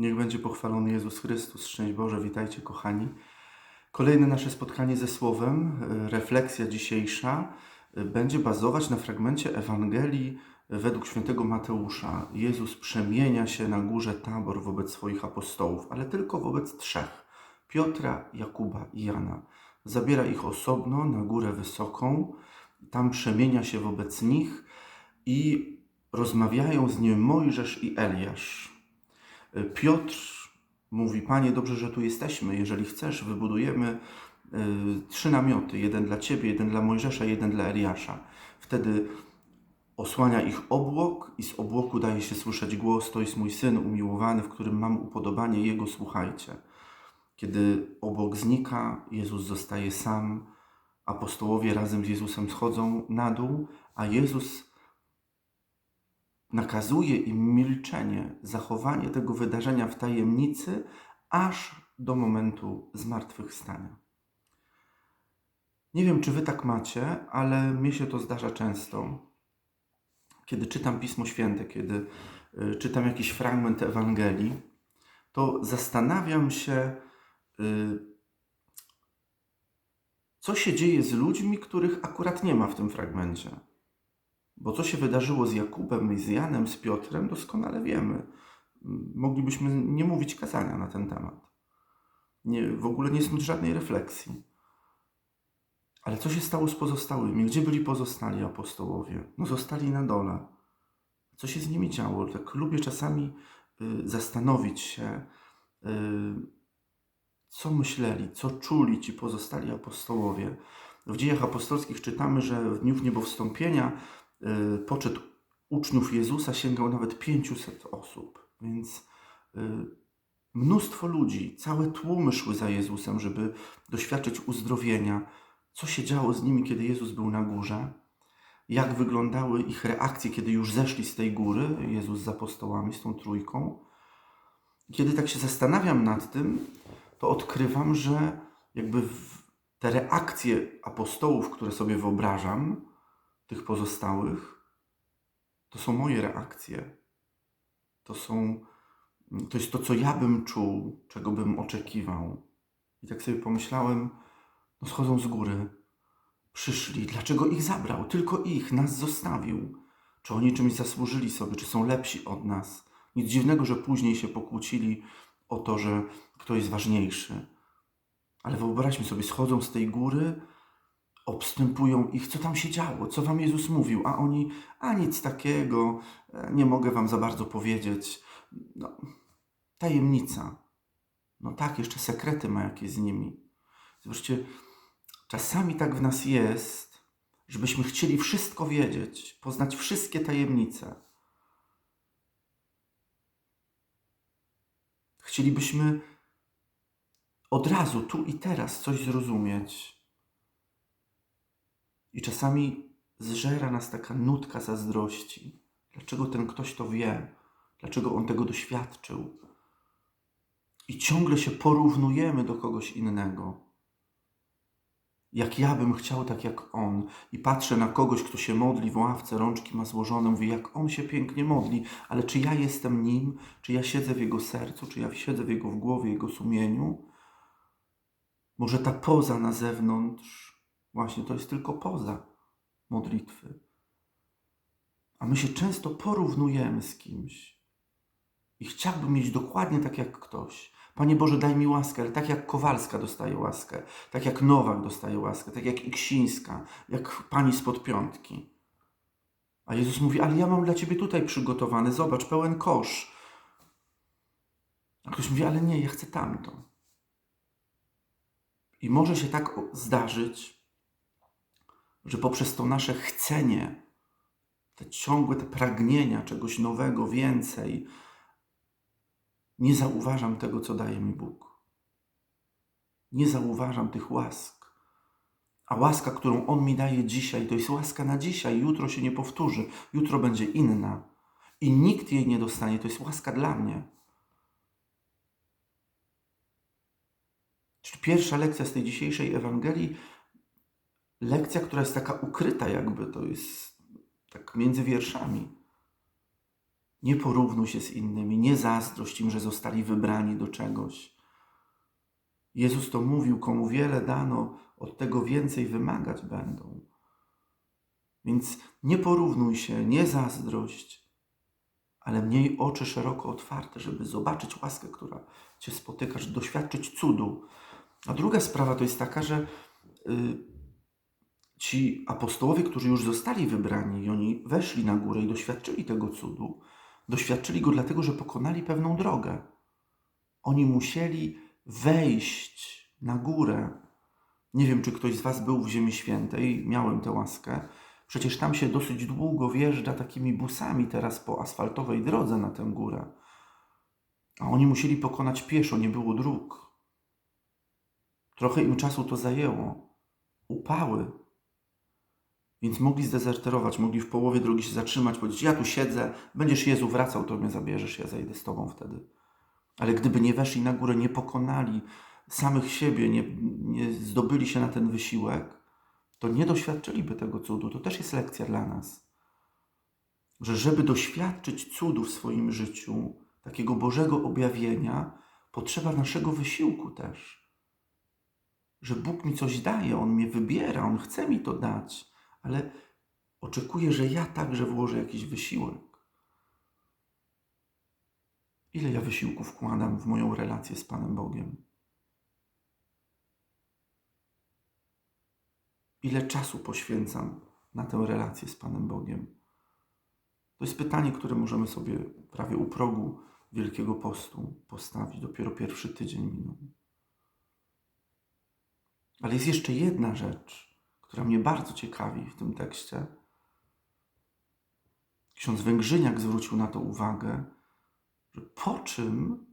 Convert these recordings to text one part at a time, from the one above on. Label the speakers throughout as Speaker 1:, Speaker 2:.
Speaker 1: Niech będzie pochwalony Jezus Chrystus. Szczęść Boże, witajcie kochani. Kolejne nasze spotkanie ze Słowem, e, refleksja dzisiejsza, e, będzie bazować na fragmencie Ewangelii według świętego Mateusza. Jezus przemienia się na górze Tabor wobec swoich apostołów, ale tylko wobec trzech: Piotra, Jakuba i Jana. Zabiera ich osobno na górę wysoką, tam przemienia się wobec nich i rozmawiają z nim Mojżesz i Eliasz. Piotr mówi: Panie, dobrze, że tu jesteśmy. Jeżeli chcesz, wybudujemy y, trzy namioty: jeden dla ciebie, jeden dla Mojżesza, jeden dla Eliasza. Wtedy osłania ich obłok, i z obłoku daje się słyszeć głos: To jest mój syn umiłowany, w którym mam upodobanie, jego słuchajcie. Kiedy obłok znika, Jezus zostaje sam, apostołowie razem z Jezusem schodzą na dół, a Jezus nakazuje im milczenie, zachowanie tego wydarzenia w tajemnicy, aż do momentu zmartwychwstania. Nie wiem, czy wy tak macie, ale mnie się to zdarza często. Kiedy czytam Pismo Święte, kiedy y, czytam jakiś fragment Ewangelii, to zastanawiam się, y, co się dzieje z ludźmi, których akurat nie ma w tym fragmencie. Bo co się wydarzyło z Jakubem i z Janem, z Piotrem, doskonale wiemy. Moglibyśmy nie mówić kazania na ten temat. Nie, w ogóle nie snuć żadnej refleksji. Ale co się stało z pozostałymi? Gdzie byli pozostali apostołowie? No zostali na dole. Co się z nimi działo? Tak lubię czasami y, zastanowić się, y, co myśleli, co czuli ci pozostali apostołowie. W dziejach apostolskich czytamy, że w dniu niebowstąpienia poczet uczniów Jezusa sięgał nawet 500 osób. Więc y, mnóstwo ludzi, całe tłumy szły za Jezusem, żeby doświadczyć uzdrowienia. Co się działo z nimi, kiedy Jezus był na górze? Jak wyglądały ich reakcje, kiedy już zeszli z tej góry, Jezus z apostołami, z tą trójką? Kiedy tak się zastanawiam nad tym, to odkrywam, że jakby te reakcje apostołów, które sobie wyobrażam, tych pozostałych, to są moje reakcje. To są, to jest to, co ja bym czuł, czego bym oczekiwał. I tak sobie pomyślałem, no schodzą z góry, przyszli, dlaczego ich zabrał? Tylko ich, nas zostawił. Czy oni czymś zasłużyli sobie, czy są lepsi od nas? Nic dziwnego, że później się pokłócili o to, że kto jest ważniejszy. Ale wyobraźmy sobie, schodzą z tej góry, obstępują ich, co tam się działo, co wam Jezus mówił, a oni, a nic takiego, e, nie mogę wam za bardzo powiedzieć. No, tajemnica. No tak, jeszcze sekrety ma jakieś z nimi. Zobaczcie, czasami tak w nas jest, żebyśmy chcieli wszystko wiedzieć, poznać wszystkie tajemnice. Chcielibyśmy od razu, tu i teraz coś zrozumieć. I czasami zżera nas taka nutka zazdrości. Dlaczego ten ktoś to wie? Dlaczego on tego doświadczył? I ciągle się porównujemy do kogoś innego. Jak ja bym chciał, tak jak on. I patrzę na kogoś, kto się modli w ławce, rączki ma złożone, mówię, jak on się pięknie modli, ale czy ja jestem nim? Czy ja siedzę w jego sercu? Czy ja siedzę w jego w głowie, jego sumieniu? Może ta poza na zewnątrz, właśnie to jest tylko poza modlitwy. A my się często porównujemy z kimś. I chciałbym mieć dokładnie tak jak ktoś. Panie Boże, daj mi łaskę, ale tak jak Kowalska dostaje łaskę, tak jak Nowak dostaje łaskę, tak jak Iksińska, jak pani spod piątki. A Jezus mówi, ale ja mam dla ciebie tutaj przygotowany, zobacz, pełen kosz. A ktoś mówi, ale nie, ja chcę tamto. I może się tak zdarzyć, że poprzez to nasze chcenie, te ciągłe te pragnienia czegoś nowego, więcej, nie zauważam tego, co daje mi Bóg. Nie zauważam tych łask. A łaska, którą On mi daje dzisiaj, to jest łaska na dzisiaj. Jutro się nie powtórzy. Jutro będzie inna. I nikt jej nie dostanie. To jest łaska dla mnie. Czyli pierwsza lekcja z tej dzisiejszej Ewangelii, lekcja, która jest taka ukryta jakby, to jest tak między wierszami. Nie porównuj się z innymi, nie zazdrość im, że zostali wybrani do czegoś. Jezus to mówił, komu wiele dano, od tego więcej wymagać będą. Więc nie porównuj się, nie zazdrość, ale miej oczy szeroko otwarte, żeby zobaczyć łaskę, która Cię spotyka, żeby doświadczyć cudu. A druga sprawa to jest taka, że y, ci apostołowie, którzy już zostali wybrani i oni weszli na górę i doświadczyli tego cudu, doświadczyli go dlatego, że pokonali pewną drogę. Oni musieli wejść na górę. Nie wiem, czy ktoś z Was był w Ziemi Świętej, miałem tę łaskę. Przecież tam się dosyć długo wjeżdża takimi busami teraz po asfaltowej drodze na tę górę. A oni musieli pokonać pieszo, nie było dróg. Trochę im czasu to zajęło. Upały. Więc mogli zdezerterować, mogli w połowie drogi się zatrzymać, powiedzieć: Ja tu siedzę, będziesz Jezu wracał, to mnie zabierzesz, ja zejdę z Tobą wtedy. Ale gdyby nie weszli na górę, nie pokonali samych siebie, nie, nie zdobyli się na ten wysiłek, to nie doświadczyliby tego cudu. To też jest lekcja dla nas. Że żeby doświadczyć cudu w swoim życiu, takiego Bożego objawienia, potrzeba naszego wysiłku też. Że Bóg mi coś daje, On mnie wybiera, On chce mi to dać, ale oczekuje, że ja także włożę jakiś wysiłek. Ile ja wysiłku wkładam w moją relację z Panem Bogiem? Ile czasu poświęcam na tę relację z Panem Bogiem? To jest pytanie, które możemy sobie prawie u progu Wielkiego Postu postawić. Dopiero pierwszy tydzień minął. Ale jest jeszcze jedna rzecz, która mnie bardzo ciekawi w tym tekście. Ksiądz Węgrzyniak zwrócił na to uwagę, że po czym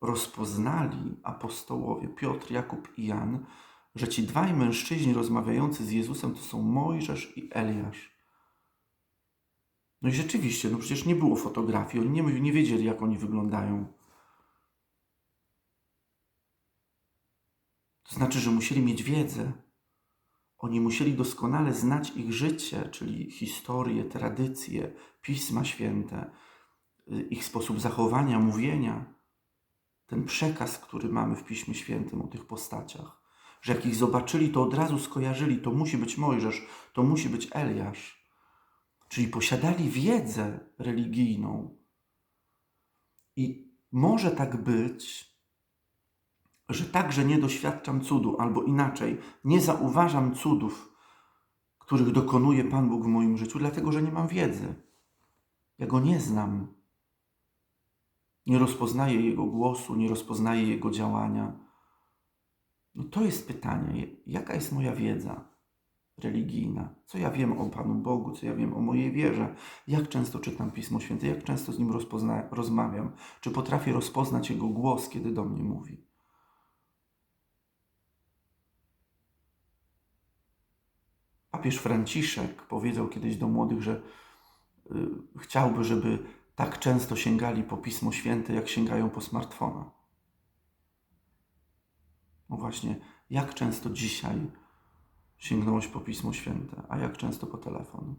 Speaker 1: rozpoznali apostołowie Piotr, Jakub i Jan, że ci dwaj mężczyźni rozmawiający z Jezusem to są Mojżesz i Eliasz. No i rzeczywiście, no przecież nie było fotografii, oni nie, nie wiedzieli, jak oni wyglądają. To znaczy, że musieli mieć wiedzę. Oni musieli doskonale znać ich życie, czyli historię, tradycje, pisma święte, y, ich sposób zachowania, mówienia, ten przekaz, który mamy w Piśmie Świętym o tych postaciach że jak ich zobaczyli, to od razu skojarzyli, to musi być Mojżesz, to musi być Eliasz. Czyli posiadali wiedzę religijną. I może tak być, że także nie doświadczam cudu, albo inaczej, nie zauważam cudów, których dokonuje Pan Bóg w moim życiu, dlatego że nie mam wiedzy. Ja go nie znam. Nie rozpoznaję Jego głosu, nie rozpoznaję Jego działania. No to jest pytanie, jaka jest moja wiedza religijna? Co ja wiem o Panu Bogu, co ja wiem o mojej wierze? Jak często czytam Pismo Święte? Jak często z Nim rozmawiam? Czy potrafię rozpoznać Jego głos, kiedy do mnie mówi? Papież Franciszek powiedział kiedyś do młodych, że y, chciałby, żeby tak często sięgali po Pismo Święte, jak sięgają po smartfona. No właśnie, jak często dzisiaj sięgnąłeś po Pismo Święte, a jak często po telefon?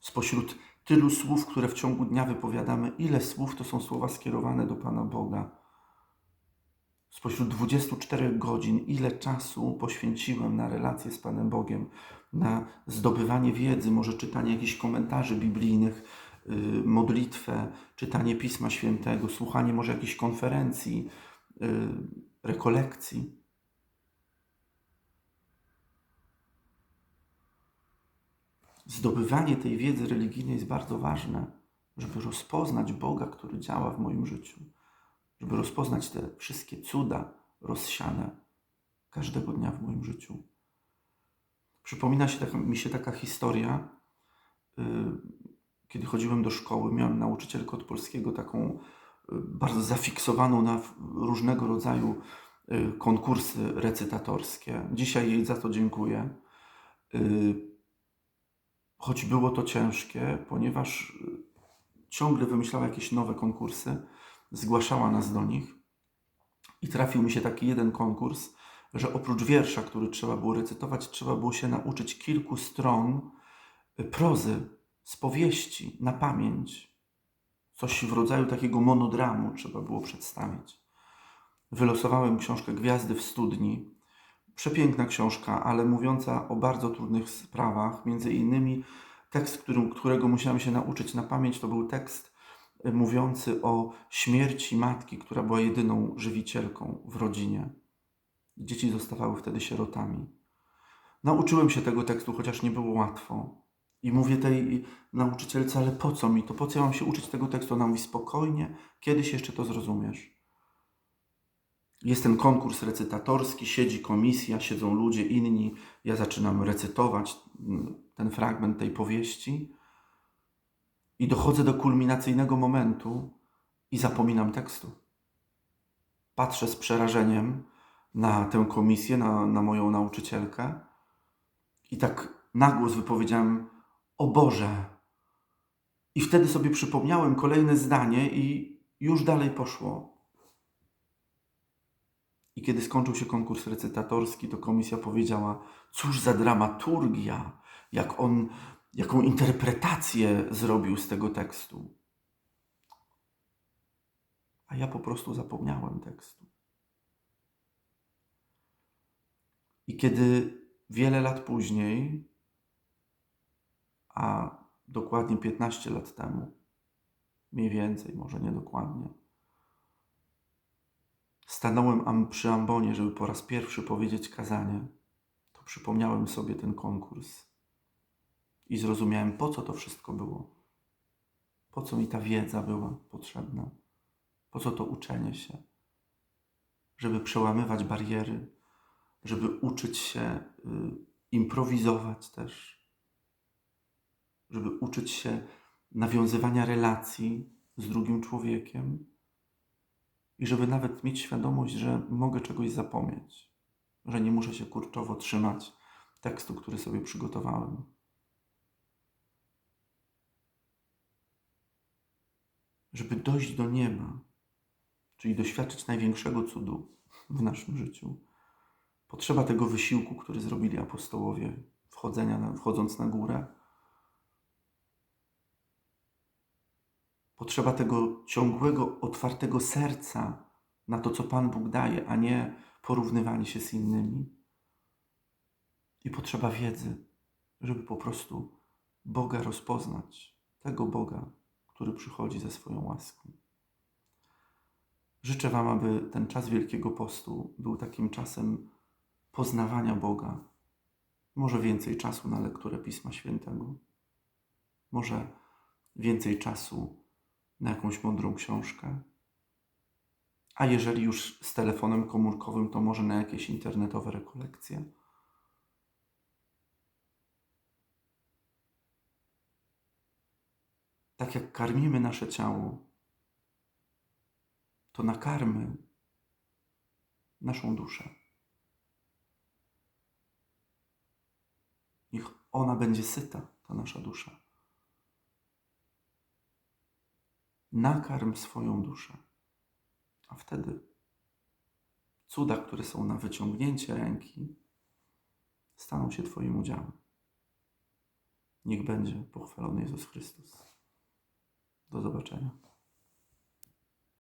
Speaker 1: Spośród tylu słów, które w ciągu dnia wypowiadamy, ile słów to są słowa skierowane do Pana Boga? Spośród 24 godzin, ile czasu poświęciłem na relacje z Panem Bogiem, na zdobywanie wiedzy, może czytanie jakichś komentarzy biblijnych, yy, modlitwę, czytanie Pisma Świętego, słuchanie może jakichś konferencji, Y, rekolekcji. Zdobywanie tej wiedzy religijnej jest bardzo ważne, żeby rozpoznać Boga, który działa w moim życiu, żeby rozpoznać te wszystkie cuda rozsiane każdego dnia w moim życiu. Przypomina się mi się taka historia, yy, kiedy chodziłem do szkoły, miałem nauczycielkę od polskiego taką bardzo zafiksowaną na różnego rodzaju y, konkursy recytatorskie. Dzisiaj jej za to dziękuję. Y, choć było to ciężkie, ponieważ ciągle wymyślała jakieś nowe konkursy, zgłaszała nas do nich i trafił mi się taki jeden konkurs, że oprócz wiersza, który trzeba było recytować, trzeba było się nauczyć kilku stron prozy z powieści na pamięć. Coś w rodzaju takiego monodramu trzeba było przedstawić. Wylosowałem książkę Gwiazdy w studni. Przepiękna książka, ale mówiąca o bardzo trudnych sprawach. Między innymi tekst, którego musiałem się nauczyć na pamięć, to był tekst y, mówiący o śmierci matki, która była jedyną żywicielką w rodzinie. Dzieci zostawały wtedy sierotami. Nauczyłem się tego tekstu, chociaż nie było łatwo. I mówię tej nauczycielce, ale po co mi to? Po co ja mam się uczyć tego tekstu? Ona mówi spokojnie, kiedyś jeszcze to zrozumiesz. Jest ten konkurs recytatorski, siedzi komisja, siedzą ludzie inni. Ja zaczynam recytować mm, ten fragment tej powieści i dochodzę do kulminacyjnego momentu i zapominam tekstu. Patrzę z przerażeniem na tę komisję, na, na moją nauczycielkę i tak nagłos wypowiedziałem: O Boże! I wtedy sobie przypomniałem kolejne zdanie, i już dalej poszło. I kiedy skończył się konkurs recytatorski, to komisja powiedziała: Cóż za dramaturgia, jak on, jaką interpretację zrobił z tego tekstu. A ja po prostu zapomniałem tekstu. I kiedy wiele lat później, a dokładnie 15 lat temu, mniej więcej, może nie dokładnie, stanąłem przy ambonie, żeby po raz pierwszy powiedzieć kazanie, to przypomniałem sobie ten konkurs i zrozumiałem, po co to wszystko było. Po co mi ta wiedza była potrzebna? Po co to uczenie się? Żeby przełamywać bariery, żeby uczyć się y, improwizować też, żeby uczyć się nawiązywania relacji z drugim człowiekiem i żeby nawet mieć świadomość, że mogę czegoś zapomnieć, że nie muszę się kurczowo trzymać tekstu, który sobie przygotowałem. Żeby dojść do nieba, czyli doświadczyć największego cudu w naszym życiu, potrzeba tego wysiłku, który zrobili apostołowie, wchodzenia na, wchodząc na górę. Potrzeba tego ciągłego, otwartego serca na to, co Pan Bóg daje, a nie porównywanie się z innymi. I potrzeba wiedzy, żeby po prostu Boga rozpoznać, tego Boga, który przychodzi ze swoją łaską. Życzę Wam, aby ten czas Wielkiego Postu był takim czasem poznawania Boga. Może więcej czasu na lekturę Pisma Świętego. Może więcej czasu na jakąś mądrą książkę. A jeżeli już z telefonem komórkowym, to może na jakieś internetowe rekolekcje. Tak jak karmimy nasze ciało, to nakarmy naszą duszę. Niech ona będzie syta, ta nasza dusza. Nakarm swoją duszę, a wtedy cuda, które są na wyciągnięcie ręki, staną się Twoim udziałem. Niech będzie pochwalony Jezus Chrystus. Do zobaczenia.